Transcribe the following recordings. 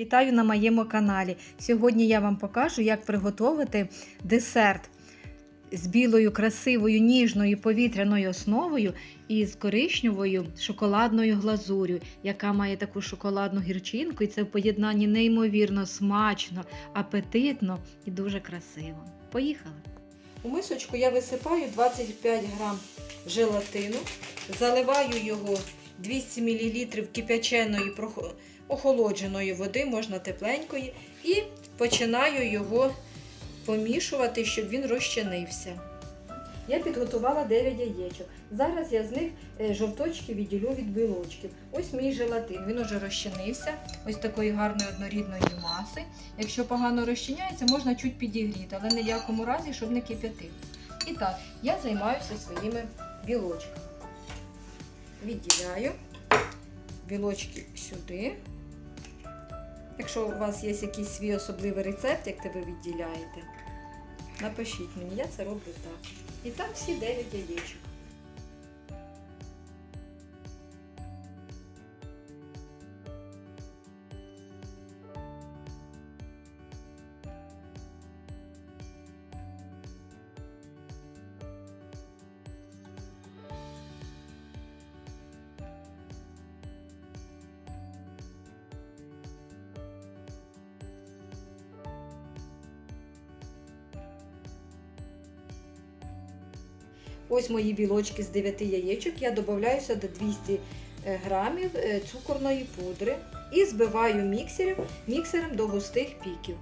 Вітаю на моєму каналі. Сьогодні я вам покажу, як приготувати десерт з білою, красивою, ніжною повітряною основою і з коричневою шоколадною глазур'ю, яка має таку шоколадну гірчинку, і це в поєднанні неймовірно смачно, апетитно і дуже красиво. Поїхали! У мисочку я висипаю 25 грам желатину, заливаю його 200 мл кип'яченої охолодженої води, можна тепленької, і починаю його помішувати, щоб він розчинився. Я підготувала 9 яєчок. Зараз я з них е, жовточки відділю від білочків. Ось мій желатин. Він уже розчинився. Ось такої гарної однорідної маси. Якщо погано розчиняється, можна чуть підігріти, але ні в якому разі, щоб не кип'ятив. І так, я займаюся своїми білочками. Відділяю білочки сюди. Якщо у вас є якийсь свій особливий рецепт, як ви відділяєте, напишіть мені, я це роблю так. І там всі 9 яєчок. Ось мої білочки з 9 яєчок. Я додаюся до 200 грамів е, цукорної пудри і збиваю міксером до густих піків.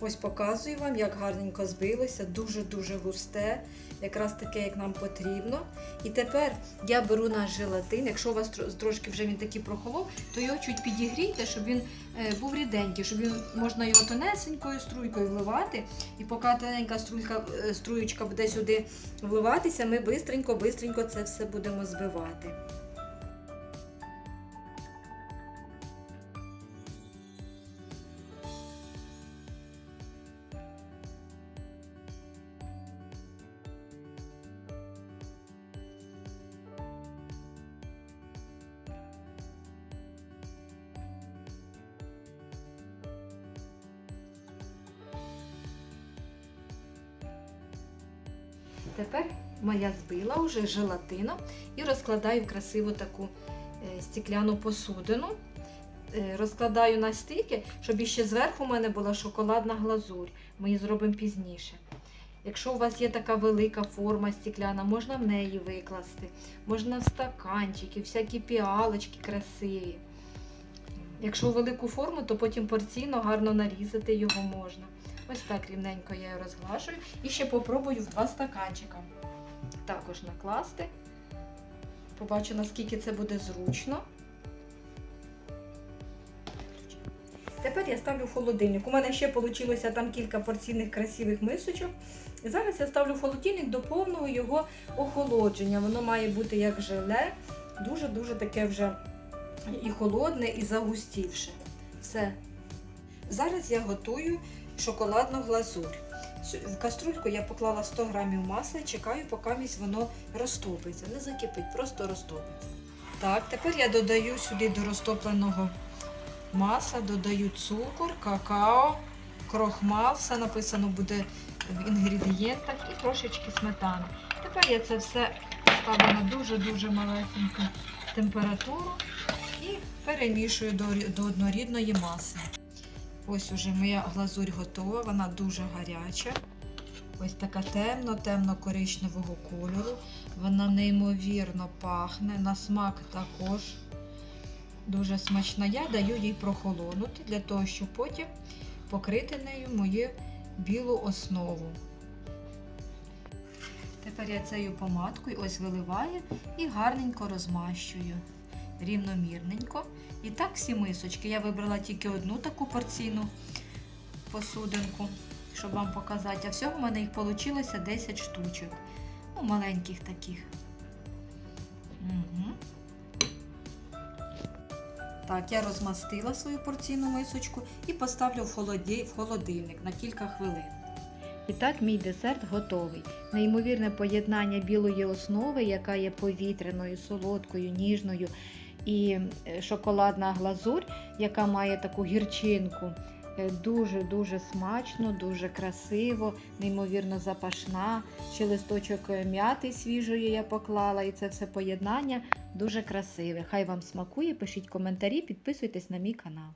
Ось показую вам, як гарненько збилося, дуже-дуже густе, якраз таке, як нам потрібно. І тепер я беру наш желатин. Якщо у вас трошки вже він такий прохолов, то його чуть підігрійте, щоб він е, був ріденький, щоб він можна його тонесенькою струйкою вливати. І поки тоненька струйка, е, струючка буде сюди вливатися, ми бистренько-бистренько це все будемо збивати. Тепер моя збила вже желатином і розкладаю в красиву таку е, стікляну посудину. Е, Розкладаю на стільки, щоб іще зверху у мене була шоколадна глазурь. Ми її зробимо пізніше. Якщо у вас є така велика форма стікляна, можна в неї викласти, можна в стаканчики, всякі піалочки красиві. Якщо велику форму, то потім порційно гарно нарізати його можна. Ось так рівненько я її розглажую. І ще попробую в два стаканчика. Також накласти. Побачу, наскільки це буде зручно. Тепер я ставлю в холодильник. У мене ще вийшло там кілька порційних красивих мисочок. І зараз я ставлю в холодильник до повного його охолодження. Воно має бути як желе, дуже-дуже таке вже і холодне, і загустівше. Все. Зараз я готую шоколадну глазурь. В каструльку я поклала 100 грамів масла і чекаю, поки воно розтопиться. Не закипить, просто розтопиться. Так, тепер я додаю сюди до розтопленого масла, додаю цукор, какао, крохмал, все написано буде в інгредієнтах і трошечки сметани. Тепер я це все ставлю на дуже-дуже малесеньку температуру і перемішую до, до однорідної маси. Ось уже моя глазурь готова, вона дуже гаряча. Ось така темно-темно-коричневого кольору. Вона неймовірно пахне, на смак також дуже смачна. Я даю їй прохолонути для того, щоб потім покрити нею мою білу основу. Тепер я цією помадкою ось виливаю і гарненько розмащую. Рівномірненько. І так всі мисочки. Я вибрала тільки одну таку порційну посудинку, щоб вам показати. А всього в мене їх вийшло 10 штучок. Ну, маленьких таких. Угу. Так, я розмастила свою порційну мисочку і поставлю в, холоді... в холодильник на кілька хвилин. І так мій десерт готовий. Неймовірне поєднання білої основи, яка є повітряною, солодкою, ніжною і е, шоколадна глазурь, яка має таку гірчинку. Дуже-дуже смачно, дуже красиво, неймовірно запашна. Ще листочок е, м'яти свіжої я поклала, і це все поєднання дуже красиве. Хай вам смакує, пишіть коментарі, підписуйтесь на мій канал.